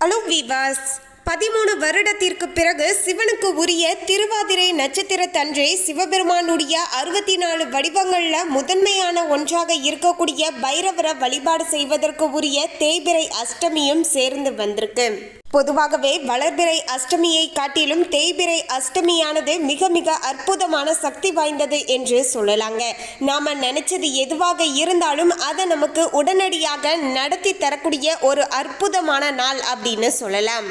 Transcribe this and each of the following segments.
Hello விவாஸ் பதிமூணு வருடத்திற்கு பிறகு சிவனுக்கு உரிய திருவாதிரை நட்சத்திரத்தன்றே சிவபெருமானுடைய அறுபத்தி நாலு வடிவங்களில் முதன்மையான ஒன்றாக இருக்கக்கூடிய பைரவரை வழிபாடு செய்வதற்கு உரிய தேய்பிரை அஷ்டமியும் சேர்ந்து வந்திருக்கு. பொதுவாகவே வளர்பிறை அஷ்டமியை காட்டிலும் தேய்பிறை அஷ்டமியானது மிக மிக அற்புதமான சக்தி வாய்ந்தது என்று சொல்லலாங்க. நாம நினைச்சது எதுவாக இருந்தாலும் அதை நமக்கு உடனடியாக நடத்தி தரக்கூடிய ஒரு அற்புதமான நாள் அப்படின்னு சொல்லலாம்.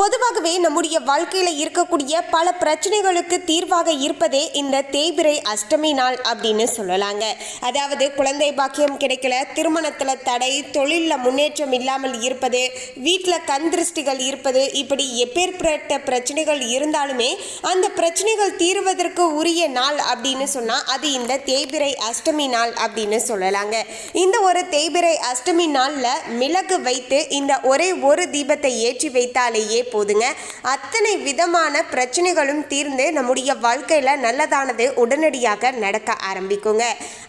பொதுவாகவே நம்முடைய வாழ்க்கையில் இருக்கக்கூடிய பல பிரச்சனைகளுக்கு தீர்வாக இருப்பதே இந்த தேய்பிரை அஷ்டமி நாள் அப்படின்னு சொல்லலாங்க. அதாவது குழந்தை பாக்கியம் கிடைக்கல திருமணத்தில் தடை தொழிலில் முன்னேற்றம் இல்லாமல் இருப்பது வீட்டில் கண் திருஷ்டிகள் இருப்பது இப்படி எப்பேற்பட்ட பிரச்சனைகள் இருந்தாலுமே அந்த பிரச்சனைகள் தீர்வதற்கு உரிய நாள் அப்படின்னு சொன்னால் அது இந்த தேய்பிரை அஷ்டமி நாள் அப்படின்னு சொல்லலாங்க. இந்த ஒரு தேய்பிரை அஷ்டமி நாளில் மிளகு வைத்து இந்த ஒரே ஒரு தீபத்தை ஏற்றி வைத்தாலேயே போதுங்க. அத்தனை விதமான பிரச்சனைகளும் தீர்ந்து நம்முடைய வாழ்க்கையில் நல்லதானது உடனடியாக நடக்க ஆரம்பிக்குங்க.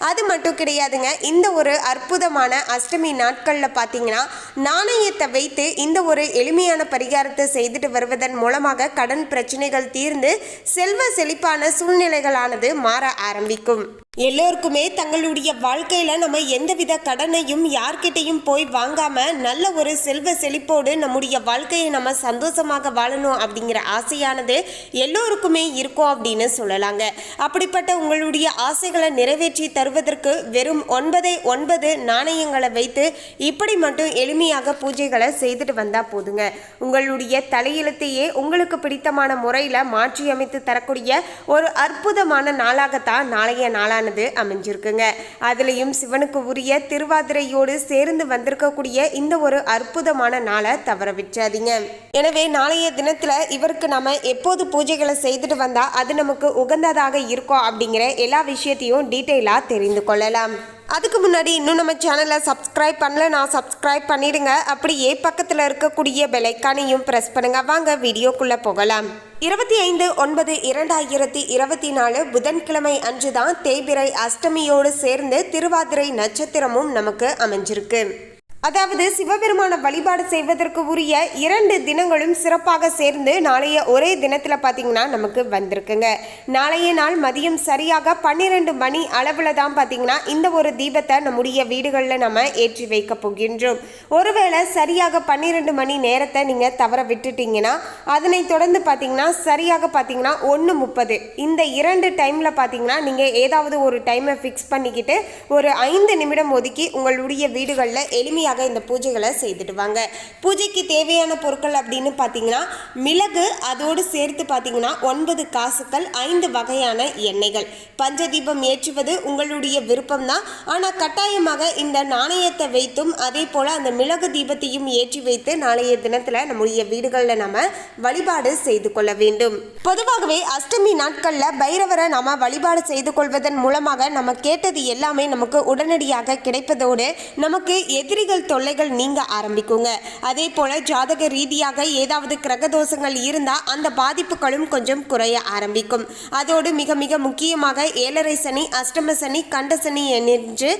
அது மட்டும் கிடையாதுங்க. இந்த ஒரு அற்புதமான அஷ்டமி நாட்களில் பார்த்தீங்கன்னா நாணயத்தை வைத்து இந்த ஒரு எளிமையான பரிகாரத்தை செய்துட்டு வருவதன் மூலமாக கடன் பிரச்சனைகள் தீர்ந்து செல்வ செழிப்பான சூழ்நிலைகளானது மாற ஆரம்பிக்கும். எல்லோருக்குமே தங்களுடைய வாழ்க்கையில நம்ம எந்தவித கடனையும் யார்கிட்டையும் போய் வாங்காம நல்ல ஒரு செல்வ செழிப்போடு நம்முடைய வாழ்க்கையை நம்ம சந்தோஷம் சந்தோஷமாக வாழணும் அப்படிங்கிற ஆசையானது எல்லோருக்குமே இருக்கும் அப்படின்னு சொல்லலாங்க. அப்படிப்பட்ட உங்களுடைய ஆசைகளை நிறைவேற்றி தருவதற்கு வெறும் ஒன்பதே ஒன்பது நாணயங்களை வைத்து இப்படி மட்டும் எளிமையாக பூஜைகளை செய்துட்டு வந்தா போதுங்க. உங்களுடைய தலையெழுத்தையே உங்களுக்கு பிடித்தமான முறையில் மாற்றி அமைத்து தரக்கூடிய ஒரு அற்புதமான நாளாகத்தான் நாளைய நாளானது அமைஞ்சிருக்குங்க. அதுலேயும் சிவனுக்கு உரிய திருவாதிரையோடு சேர்ந்து வந்திருக்கக்கூடிய இந்த ஒரு அற்புதமான நாளை தவற விட்டுறாதீங்க. எனவே நாளைய தினத்தில் இவருக்கு நம்ம எப்போது பூஜைகளை செய்துட்டு வந்தால் அது நமக்கு உகந்ததாக இருக்கும் அப்படிங்கிற எல்லா விஷயத்தையும் டீட்டெயிலாக தெரிந்து கொள்ளலாம். அதுக்கு முன்னாடி இன்னும் நம்ம சேனலை சப்ஸ்கிரைப் பண்ணல நான் சப்ஸ்கிரைப் பண்ணிடுங்க. அப்படியே பக்கத்தில் இருக்கக்கூடிய பெலைக்கானையும் ப்ரெஸ் பண்ணுங்க. வாங்க வீடியோக்குள்ளே போகலாம். இருபத்தி ஐந்து ஒன்பது இரண்டாயிரத்தி இருபத்தி நாலு புதன்கிழமை அன்று தான் தேய்பிறை அஷ்டமியோடு சேர்ந்து திருவாதிரை நட்சத்திரமும் நமக்கு அமைஞ்சிருக்கு. அதாவது சிவபெருமான வழிபாடு செய்வதற்கு உரிய இரண்டு தினங்களும் சிறப்பாக சேர்ந்து நாளைய ஒரே தினத்தில் பார்த்தீங்கன்னா நமக்கு வந்திருக்குங்க. நாளைய நாள் மதியம் சரியாக பன்னிரெண்டு மணி அளவில் தான் பார்த்தீங்கன்னா இந்த ஒரு தீபத்தை நம்முடைய வீடுகளில் நம்ம ஏற்றி வைக்க போகின்றோம். ஒருவேளை சரியாக பன்னிரெண்டு மணி நேரத்தை நீங்கள் தவற விட்டுட்டீங்கன்னா அதனை தொடர்ந்து பார்த்தீங்கன்னா சரியாக பார்த்தீங்கன்னா ஒன்று முப்பது. இந்த இரண்டு டைமில் பார்த்தீங்கன்னா நீங்கள் ஏதாவது ஒரு டைமை ஃபிக்ஸ் பண்ணிக்கிட்டு ஒரு ஐந்து நிமிடம் ஒதுக்கி உங்களுடைய வீடுகளில் எளிமையாக எளிமையாக இந்த பூஜைகளை செய்துட்டு வாங்க. பூஜைக்கு தேவையான பொருட்கள் அப்படின்னு பார்த்தீங்கன்னா மிளகு அதோடு சேர்த்து பார்த்தீங்கன்னா ஒன்பது காசுக்கள் ஐந்து வகையான எண்ணெய்கள். பஞ்சதீபம் ஏற்றுவது உங்களுடைய விருப்பம் தான் ஆனால் கட்டாயமாக இந்த நாணயத்தை வைத்தும் அதே போல் அந்த மிளகு தீபத்தையும் ஏற்றி வைத்து நாளைய தினத்தில் நம்முடைய வீடுகளில் நம்ம வழிபாடு செய்து கொள்ள வேண்டும். பொதுவாகவே அஷ்டமி நாட்களில் பைரவரை நாம் வழிபாடு செய்து கொள்வதன் மூலமாக நம்ம கேட்டது எல்லாமே நமக்கு உடனடியாக கிடைப்பதோடு நமக்கு எதிரிகள் தொல்லைகள் நீங்க ஆரம்பிக்குங்க. அதே போல ஜாதக ரீதியாக ஏதாவது கிரகதோஷங்கள் இருந்தால் அந்த பாதிப்புகளும் கொஞ்சம் குறைய ஆரம்பிக்கும். அதோடு மிக மிக முக்கியமாக ஏழரை சனி அஷ்டம சனி கண்ட சனி என்று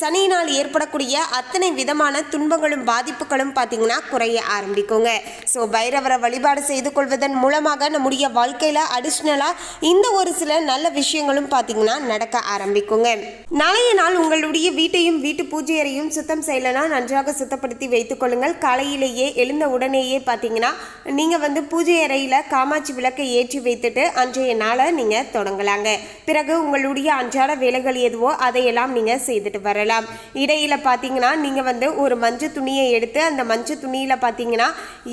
சனியினால் ஏற்படக்கூடிய அத்தனை விதமான துன்பங்களும் பாதிப்புகளும் பார்த்தீங்கன்னா குறைய ஆரம்பிக்குங்க. ஸோ பைரவரை வழிபாடு செய்து கொள்வதன் மூலமாக நம்முடைய வாழ்க்கையில் அடிஷ்னலாக இந்த ஒரு சில நல்ல விஷயங்களும் பார்த்தீங்கன்னா நடக்க ஆரம்பிக்குங்க. நாளைய நாள் உங்களுடைய வீட்டையும் வீட்டு பூஜை அறையும் சுத்தம் செய்யலைன்னா நன்றாக சுத்தப்படுத்தி வைத்துக்கொள்ளுங்கள் காலையிலேயே எழுந்த உடனேயே பார்த்தீங்கன்னா நீங்கள் வந்து பூஜை அறையில் காமாட்சி விளக்கை ஏற்றி வைத்துட்டு அன்றைய நாளை நீங்கள் தொடங்கலாங்க. பிறகு உங்களுடைய அன்றாட வேலைகள் எதுவோ அதையெல்லாம் நீங்கள் செய்துட்டு வரலாம். இடையில் பார்த்தீங்கன்னா நீங்கள் வந்து ஒரு மஞ்சள் துணியை எடுத்து அந்த மஞ்சள் துணியில் பார்த்தீங்கன்னா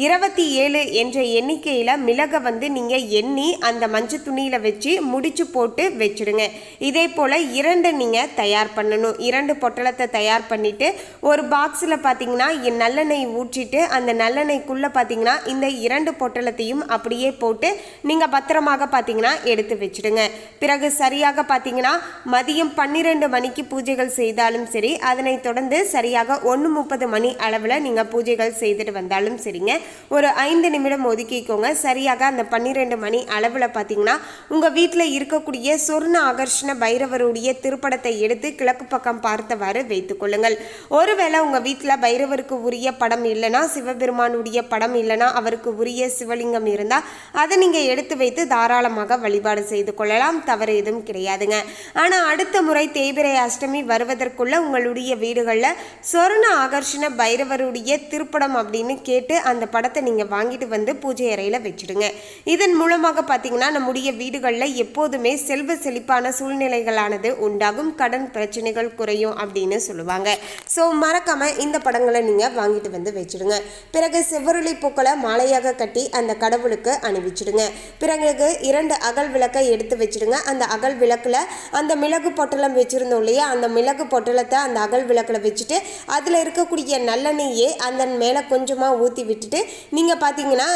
இருபத்தி ஏழு என்ற எண்ணிக்கையில் மிளகை வந்து நீங்கள் எண்ணி அந்த மஞ்சள் துணியில் வச்சு முடிச்சு போட்டு வச்சுடுங்க. இதே போல் இரண்டு நீங்கள் தயார் பண்ணணும். இரண்டு பொட்டலத்தை தயார் பண்ணிவிட்டு ஒரு பா பாக்ஸில் பார்த்தீங்கன்னா நல்லெண்ணெய் ஊற்றிட்டு அந்த நல்லெண்ணெய்க்குள்ளே பார்த்தீங்கன்னா இந்த இரண்டு பொட்டலத்தையும் அப்படியே போட்டு நீங்கள் பத்திரமாக பார்த்தீங்கன்னா எடுத்து வச்சுடுங்க. பிறகு சரியாக பார்த்தீங்கன்னா மதியம் பன்னிரெண்டு மணிக்கு பூஜைகள் செய்தாலும் சரி அதனை தொடர்ந்து சரியாக ஒன்று முப்பது மணி அளவில் நீங்கள் பூஜைகள் செய்துட்டு வந்தாலும் சரிங்க. ஒரு ஐந்து நிமிடம் ஒதுக்கிக்கோங்க. சரியாக அந்த பன்னிரெண்டு மணி அளவில் பார்த்தீங்கன்னா உங்கள் வீட்டில் இருக்கக்கூடிய சொர்ண ஆகர்ஷண பைரவருடைய திருப்படத்தை எடுத்து கிழக்கு பக்கம் பார்த்தவாறு வைத்துக்கொள்ளுங்கள் ஒருவேளை உங்கள் உங்கள் வீட்டில் பைரவருக்கு உரிய படம் இல்லைன்னா சிவபெருமானுடைய படம் இல்லைன்னா அவருக்கு உரிய சிவலிங்கம் இருந்தால் அதை நீங்கள் எடுத்து வைத்து தாராளமாக வழிபாடு செய்து கொள்ளலாம். தவறு எதுவும் கிடையாதுங்க. ஆனால் அடுத்த முறை தேய்பிரை அஷ்டமி வருவதற்குள்ள உங்களுடைய வீடுகளில் சொர்ண ஆகர்ஷண பைரவருடைய திருப்படம் அப்படின்னு கேட்டு அந்த படத்தை நீங்கள் வாங்கிட்டு வந்து பூஜை அறையில் வச்சுடுங்க. இதன் மூலமாக பார்த்தீங்கன்னா நம்முடைய வீடுகளில் எப்போதுமே செல்வ செழிப்பான சூழ்நிலைகளானது உண்டாகும். கடன் பிரச்சனைகள் குறையும் அப்படின்னு சொல்லுவாங்க. ஸோ மறக்காம இந்த படங்களை நீங்கள் வாங்கிட்டு வந்து வச்சுடுங்க. பிறகு செவ்வருளி பூக்களை மாலையாக கட்டி அந்த கடவுளுக்கு அணிவிச்சிடுங்க. பிறகு இரண்டு அகல் விளக்கை எடுத்து வச்சிடுங்க. அந்த அகல் விளக்கில் அந்த மிளகு பொட்டலம் வச்சுருந்தோம் இல்லையா? அந்த மிளகு பொட்டலத்தை அந்த அகல் விளக்கில் வச்சுட்டு அதில் இருக்கக்கூடிய நல்லெண்ணெயே அந்த மேலே கொஞ்சமாக ஊற்றி விட்டுட்டு நீங்கள் பார்த்தீங்கன்னா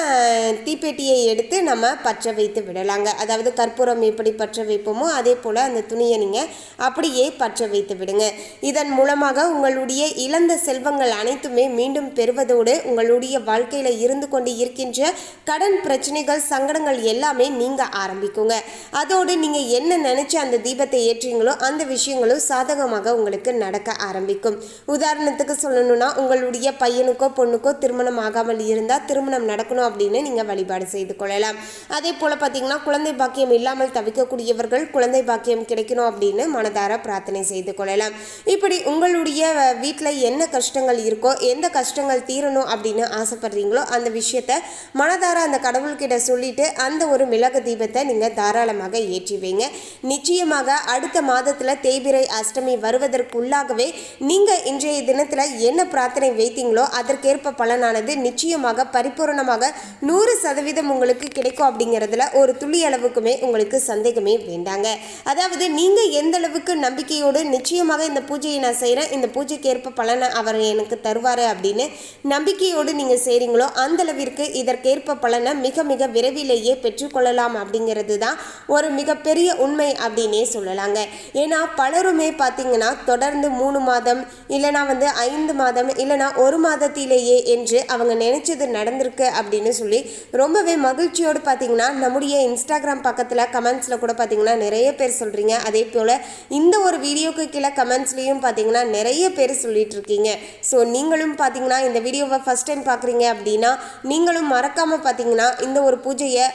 தீப்பெட்டியை எடுத்து நம்ம பற்ற வைத்து விடலாங்க. அதாவது கற்பூரம் எப்படி பற்ற வைப்போமோ அதே போல் அந்த துணியை நீங்கள் அப்படியே பற்ற வைத்து விடுங்க. இதன் மூலமாக உங்களுடைய இழந்த செல்வங்கள் அனைத்துமே மீண்டும் பெறுவதோடு உங்களுடைய வாழ்க்கையில் இருந்து கொண்டு இருக்கின்ற கடன் பிரச்சனைகள் சங்கடங்கள் எல்லாமே நீங்க ஆரம்பிக்குங்க. அதோடு நீங்கள் என்ன நினச்சி அந்த தீபத்தை ஏற்றீங்களோ அந்த விஷயங்களும் சாதகமாக உங்களுக்கு நடக்க ஆரம்பிக்கும். உதாரணத்துக்கு சொல்லணும்னா உங்களுடைய பையனுக்கோ பொண்ணுக்கோ திருமணம் ஆகாமல் இருந்தால் திருமணம் நடக்கணும் அப்படின்னு நீங்கள் வழிபாடு செய்து கொள்ளலாம். அதே போல் பார்த்தீங்கன்னா குழந்தை பாக்கியம் இல்லாமல் தவிக்கக்கூடியவர்கள் குழந்தை பாக்கியம் கிடைக்கணும் அப்படின்னு மனதார பிரார்த்தனை செய்து கொள்ளலாம். இப்படி உங்களுடைய வீட்டில் என்ன கஷ்டங்கள் இருக்கோ எந்த கஷ்டங்கள் தீரணும் அப்படின்னு ஆசைப்படுறீங்களோ அந்த விஷயத்த மனதார அந்த கடவுள்கிட்ட சொல்லிட்டு அந்த ஒரு மிளகு தீபத்தை நீங்கள் தாராளமாக ஏற்றி வைங்க. நிச்சயமாக அடுத்த மாதத்தில் தேய்பிரை அஷ்டமி வருவதற்குள்ளாகவே நீங்கள் இன்றைய தினத்தில் என்ன பிரார்த்தனை வைத்தீங்களோ அதற்கேற்ப பலனானது நிச்சயமாக பரிபூரணமாக நூறு சதவீதம் உங்களுக்கு கிடைக்கும் அப்படிங்கிறதுல ஒரு துளி அளவுக்குமே உங்களுக்கு சந்தேகமே வேண்டாங்க. அதாவது நீங்கள் எந்த அளவுக்கு நம்பிக்கையோடு நிச்சயமாக இந்த பூஜையை நான் செய்கிறேன் இந்த பூஜைக்கு ஏற்ப பலனை அவர் எனக்கு தருவார் அப்படின்னு நம்பிக்கையோடு நீங்கள் செய்கிறீங்களோ அந்தளவிற்கு இதற்கேற்ப பலனை மிக மிக விரைவிலேயே பெற்றுக்கொள்ளலாம் அப்படிங்கிறது தான் ஒரு மிகப்பெரிய உண்மை அப்படின்னே சொல்லலாங்க. ஏன்னா பலருமே பார்த்தீங்கன்னா தொடர்ந்து மூணு மாதம் இல்லைனா வந்து ஐந்து மாதம் இல்லைனா ஒரு மாதத்திலேயே என்று அவங்க நினச்சது நடந்திருக்கு அப்படின்னு சொல்லி ரொம்பவே மகிழ்ச்சியோடு பார்த்தீங்கன்னா நம்முடைய இன்ஸ்டாகிராம் பக்கத்தில் கமெண்ட்ஸில் கூட பார்த்திங்கன்னா நிறைய பேர் சொல்கிறீங்க அதே போல் இந்த ஒரு வீடியோக்கு கீழே கமெண்ட்ஸ்லேயும் பார்த்தீங்கன்னா நிறைய பேர் சொல்லிகிட்ருக்கீங்க ஸோ நீங்களும் பார்த்தீங்கன்னா இந்த வீடியோவை ஃபஸ்ட் டைம் பார்க்குறீங்க அப்படின்னா நீங்களும் மறக்காமல் பார்த்தீங்கன்னா இந்த ஒரு பூஜையை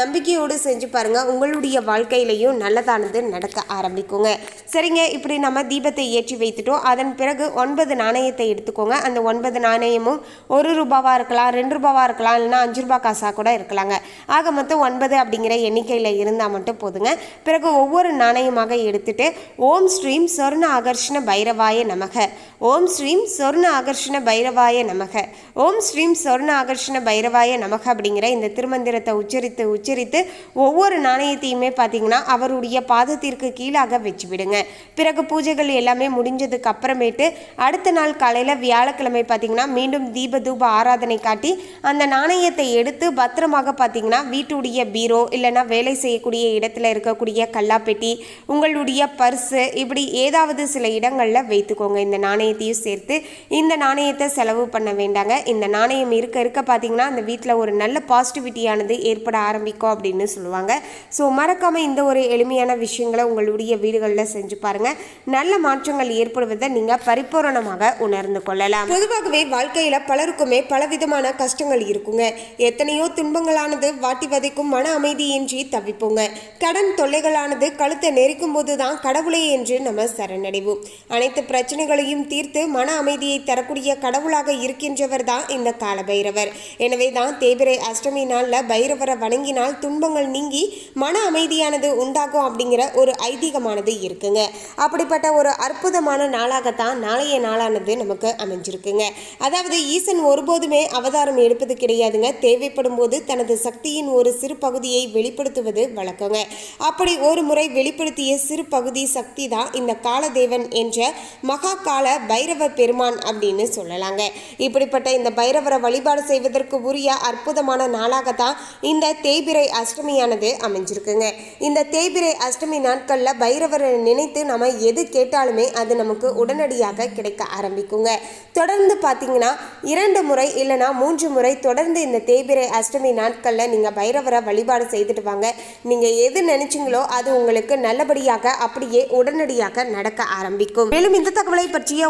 நம்பிக்கையோடு செஞ்சு பாருங்கள் உங்களுடைய வாழ்க்கையிலையும் நல்லதானது நடக்க ஆரம்பிக்குங்க. சரிங்க இப்படி நம்ம தீபத்தை ஏற்றி வைத்துட்டோம். அதன் பிறகு ஒன்பது நாணயத்தை எடுத்துக்கோங்க. அந்த ஒன்பது நாணயமும் ஒரு ரூபாவாக இருக்கலாம் ரெண்டு ரூபாவாக இருக்கலாம் இல்லைன்னா அஞ்சு ரூபா காசாக கூட இருக்கலாங்க. ஆக மொத்தம் ஒன்பது அப்படிங்கிற எண்ணிக்கையில் இருந்தால் மட்டும் போதுங்க. பிறகு ஒவ்வொரு நாணயமாக எடுத்துட்டு ஓம் ஸ்ரீம் சொர்ண ஆகர்ஷண பைரவாய நமக. ஓம் ஸ்ரீம் சொர்ண ஆகர்ஷண பைரவாய நமக. ஓம் ஸ்ரீம் சொர்ண ஆகர்ஷண பைரவாய நமக அப்படிங்கிற இந்த திருமந்திரத்தை உச்சரித்து உச்சரித்து ஒவ்வொரு நாணயத்தையுமே பார்த்தீங்கன்னா அவருடைய பாதத்திற்கு கீழாக வச்சு விடுங்க பிறகு பூஜைகள் எல்லாமே முடிஞ்சதுக்கு அப்புறமேட்டு அடுத்த நாள் காலையில் வியாழக்கிழமை பார்த்தீங்கன்னா மீண்டும் தீப தூப ஆராதனை காட்டி அந்த நாணயத்தை எடுத்து பத்திரமாக பார்த்தீங்கன்னா வீட்டுடைய பீரோ இல்லைன்னா வேலை செய்யக்கூடிய இடத்துல இருக்கக்கூடிய கல்லாப்பெட்டி உங்களுடைய பர்ஸு இப்படி ஏதாவது சில இடங்களில் வைத்துக்கோங்க இந்த நாணயத்தையும் சேர்த்து இந்த நாணயத்தை செலவு பண்ண வேண்டாங்க. இந்த நாணயம் இருக்க இருக்க பார்த்தீங்கன்னா அந்த வீட்டில் ஒரு நல்ல பாசிட்டிவிட்டியானது ஏற்பட ஆரம்பிக்கும் அப்படின்னு சொல்லுவாங்க. ஸோ மறக்காமல் இந்த ஒரு எளிமையான விஷயங்களை உங்களுடைய வீடுகளில் செஞ்சு பாருங்கள் நல்ல மாற்றங்கள் ஏற்படுவதை நீங்கள் பரிபூரணமாக உணர்ந்து கொள்ளலாம். பொதுவாகவே வாழ்க்கையில் பலருக்குமே பலவிதமான கஷ்டங்கள் இருக்குங்க. எத்தனையோ துன்பங்களானது வாட்டி வதைக்கும் மன அமைதியின்றி தவிப்போங்க. கடன் தொல்லைகளானது கழுத்தை நெரிக்கும் போது தான் கடவுளே என்று நம்ம சரணடைவோம். அனைத்து பிரச்சனைகளையும் தீர்த்து மன அமைதியை தரக்கூடிய கடவுளாக இருக்கின்றவர் தான் இந்த கால பைரவர் எனவே தான் தேபிரை அஷ்டமி நாளில் பைரவரை வணங்கினால் துன்பங்கள் நீங்கி மன அமைதியானது உண்டாகும் அப்படிங்கிற ஒரு ஐதீகமானது இருக்குங்க. அப்படிப்பட்ட ஒரு அற்புதமான நாளாகத்தான் நாளைய நாளானது நமக்கு அமைஞ்சிருக்குங்க. அதாவது ஈசன் ஒருபோதுமே அவதாரம் எடுப்பது கிடையாதுங்க. தேவைப்படும் போது தனது சக்தியின் ஒரு சிறு பகுதியை வெளிப்படுத்துவது வழக்கங்க. அப்படி ஒரு முறை வெளிப்படுத்திய சிறு பகுதி சக்தி தான் இந்த காலதேவன் என்ற மகா கால பைரவ பெருமான் அப்படின்னு சொல்லலாங்க. இப்படிப்பட்ட இந்த பைரவரை வழிபாடு செய்வதற்கு உரிய அற்புதமான நாளாகத்தான் இந்த தேய்பிரை அஷ்டமியானது அமைஞ்சிருக்குங்க. இந்த தேய்பிரை அஷ்டமி நாட்களில் பைரவரை நினைத்து நம்ம எது கேட்டாலுமே அது நமக்கு உடனடியாக கிடைக்க ஆரம்பிக்குங்க. தொடர்ந்து பார்த்தீங்கன்னா இரண்டு முறை இல்லைனா மூன்று முறை தொடர்ந்து இந்த தேய்பிரை அஷ்டமி நாட்களில் நீங்கள் பைரவரை வழிபாடு செய்துட்டு வாங்க. நீங்கள் எது நினைச்சிங்களோ அது உங்களுக்கு நல்லபடியாக அப்படியே உடனடியாக நடக்க ஆரம்பிக்கும். மேலும் இந்த தகவலை பற்றிய